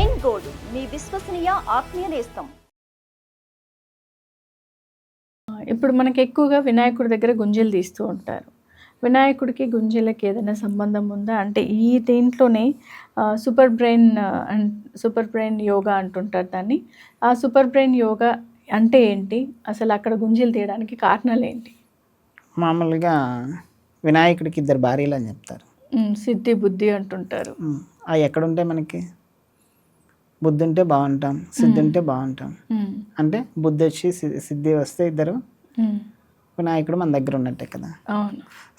ఎన్ gold మీ విశ్వసనీయ ఆత్మీయ నేస్తం. ఇప్పుడు మనకి ఎక్కువగా వినాయకుడి దగ్గర గుంజలు తీస్తూ ఉంటారు. వినాయకుడికి గుంజలకి ఏదైనా సంబంధం ఉందా? అంటే ఈ దీంట్లోనే super brain super brain yoga అంటుంటారు దాన్ని. ఆ సూపర్ బ్రెయిన్ యోగా అంటే ఏంటి? అసలు అక్కడ గుంజలు తీయడానికి కారణాలు ఏంటి? మామూలుగా వినాయకుడికి ఇద్దరు భార్యలు అని చెప్తారు. సిద్ధి బుద్ధి అంటుంటారు. అవి ఎక్కడుంటే మనకి? బుద్ధి ఉంటే బాగుంటాం సిద్ధి ఉంటే బాగుంటాం. అంటే బుద్ధి వచ్చి సిద్ధి వస్తే ఇద్దరు వినాయకుడు మన దగ్గర ఉన్నట్టే కదా.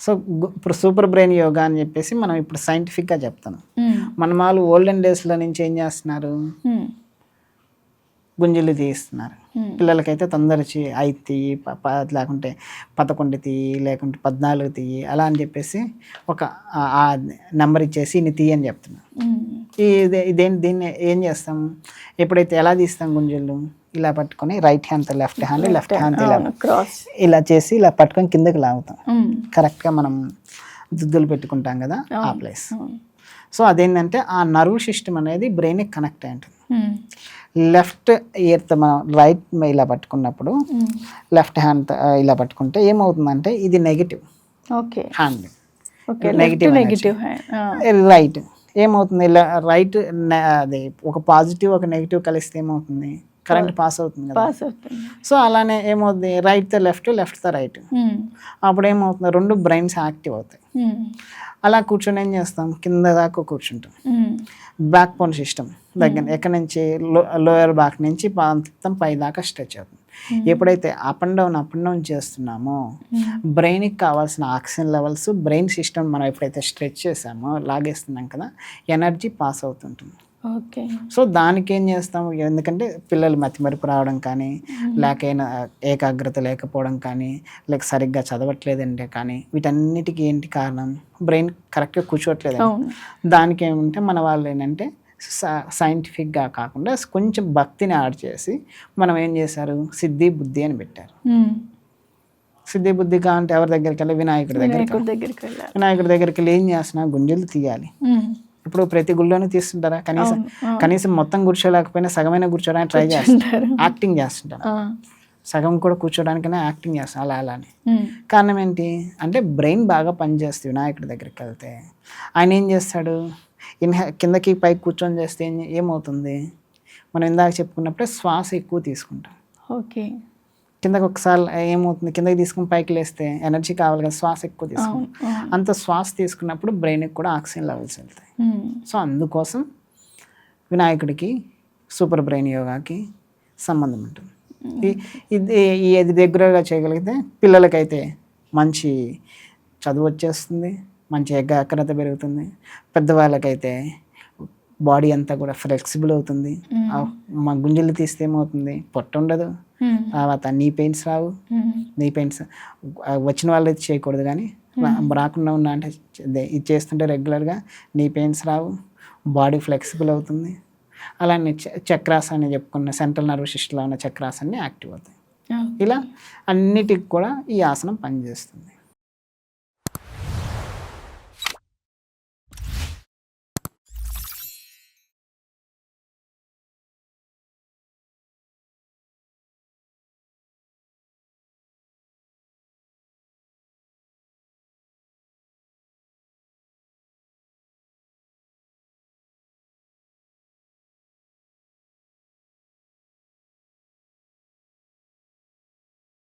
సో ఇప్పుడు సూపర్ బ్రెయిన్ యోగా అని చెప్పేసి మనం ఇప్పుడు సైంటిఫిక్గా చెప్తాను మన వాళ్ళు ఓల్డెన్ డేస్లో నుంచి ఏం చేస్తున్నారు? గుంజలు తీస్తున్నారు. పిల్లలకైతే తొందర ఐదు తీయి లేకుంటే పదకొండు తీయి లేకుంటే పద్నాలుగు తీయి అలా అని చెప్పేసి ఒక నెంబర్ ఇచ్చేసి ఇన్ని తీయి అని ఇదేంటి దీన్ని ఏం చేస్తాం? ఎప్పుడైతే ఎలా తీస్తాం గుంజలు? ఇలా పట్టుకొని right hand left hand left hand. ఇలా క్రాస్. ఇలా చేసి ఇలా పట్టుకొని కిందకి లాగుతాం. కరెక్ట్గా మనం దుద్దులు పెట్టుకుంటాం కదా ఆ ప్లేస్. సో అదేంటంటే ఆ నర్వ్ సిస్టమ్ అనేది బ్రెయిన్కి కనెక్ట్ అయి ఉంటుంది. లెఫ్ట్ ఇయర్తో మనం రైట్ ఇలా పట్టుకున్నప్పుడు లెఫ్ట్ హ్యాండ్ ఇలా పట్టుకుంటే ఏమవుతుందంటే ఇది negative okay. Hand. Negative negative right. ఏమవుతుంది? ఇలా రైట్ అది ఒక పాజిటివ్ ఒక నెగిటివ్ కలిస్తే ఏమవుతుంది? కరెంట్ పాస్ అవుతుంది కదా. పాస్ అవుతుంది. సో అలానే ఏమవుతుంది? రైట్తో లెఫ్ట్ లెఫ్ట్తో రైట్. ఉమ్, అప్పుడు ఏమవుతుంది? రెండు బ్రెయిన్స్ యాక్టివ్ అవుతాయి. అలా కూర్చొని ఏం చేస్తాం? కింద దాకా కూర్చుంటాం. బ్యాక్ బోన్ సిస్టమ్ దగ్గర ఎక్కడి నుంచి? లోయర్ బ్యాక్ నుంచి పై దాకా స్ట్రెచ్ అవుతుంది. ఎప్పుడైతే up and down up and down చేస్తున్నామో బ్రెయిన్కి కావాల్సిన ఆక్సిజన్ లెవెల్స్ బ్రెయిన్ సిస్టమ్ మనం ఎప్పుడైతే స్ట్రెచ్ చేసామో లాగేస్తున్నాం కదా ఎనర్జీ పాస్ అవుతుంటుంది. ఓకే సో దానికి ఏం చేస్తాం? ఎందుకంటే పిల్లలు మతిమరుపు రావడం కానీ లేకైనా ఏకాగ్రత లేకపోవడం కానీ లేక సరిగ్గా చదవట్లేదంటే కానీ వీటన్నిటికీ ఏంటి కారణం? బ్రెయిన్ కరెక్ట్గా కూర్చోవట్లేదు దానికి ఏమంటే మన వాళ్ళు ఏంటంటే సైంటిఫిక్గా కాకుండా కొంచెం భక్తిని యాడ్ చేసి మనం ఏం చేశారు? సిద్ధి బుద్ధి అని పెట్టారు. సిద్ధి బుద్ధిగా అంటే ఎవరి దగ్గరికి వెళ్ళి వినాయకుడి దగ్గరికి వినాయకుడి దగ్గరికి వినాయకుడి దగ్గరికి వెళ్ళి ఏం చేస్తున్నా? గుంజలు తీయాలి. ఇప్పుడు ప్రతి గుళ్ళోనూ తీస్తుంటారా? కనీసం. కనీసం మొత్తం కూర్చోలేకపోయినా సగమైన కూర్చోడానికి ట్రై చేస్తుంటారు యాక్టింగ్ చేస్తుంటారు. సగం కూడా కూర్చోడానికైనా యాక్టింగ్ చేస్తాం అలా అలానే. కారణం ఏంటి? అంటే బ్రెయిన్ బాగా పనిచేస్తుంది వినాయకుడి దగ్గరికి వెళ్తే. ఆయన ఏం చేస్తాడు? ఇన్హే కిందకి పైకి కూర్చొని చేస్తే ఏమవుతుంది? మనం ఇందాక చెప్పుకున్నప్పుడే శ్వాస ఎక్కువ తీసుకుంటాం. ఓకే. కిందకి ఒకసారి ఏమవుతుంది? కిందకి తీసుకుని పైకి లేస్తే ఎనర్జీ కావాలి కదా శ్వాస ఎక్కువ తీసుకుంటాం. అంత శ్వాస తీసుకున్నప్పుడు బ్రెయిన్కి కూడా ఆక్సిజన్ లెవెల్స్ వెళ్తాయి. సో అందుకోసం వినాయకుడికి సూపర్ బ్రెయిన్ యోగాకి సంబంధం ఉంటుంది. ఇది ఇది రెగ్యులర్గా చేయగలిగితే పిల్లలకైతే మంచి చదువు వచ్చేస్తుంది. మంచి ఏకాగ్రత పెరుగుతుంది. పెద్దవాళ్ళకైతే బాడీ అంతా కూడా ఫ్లెక్సిబుల్ అవుతుంది. మా గుంజలు తీస్తే ఏమవుతుంది? పొట్ట ఉండదు. తర్వాత నీ పెయిన్స్ రావు. నీ పెయిన్స్ వచ్చిన వాళ్ళైతే చేయకూడదు కానీ రాకుండా ఉన్నా అంటే ఇది చేస్తుంటే రెగ్యులర్గా నీ పెయిన్స్ రావు. బాడీ ఫ్లెక్సిబుల్ అవుతుంది. అలానే చక్రాస్ అని చెప్పుకున్న సెంట్రల్ నర్వ్ సిస్టంలో ఉన్న చక్రాస్ అన్ని యాక్టివ్ అవుతాయి. ఇలా అన్నిటికి కూడా ఈ ఆసనం పనిచేస్తుంది.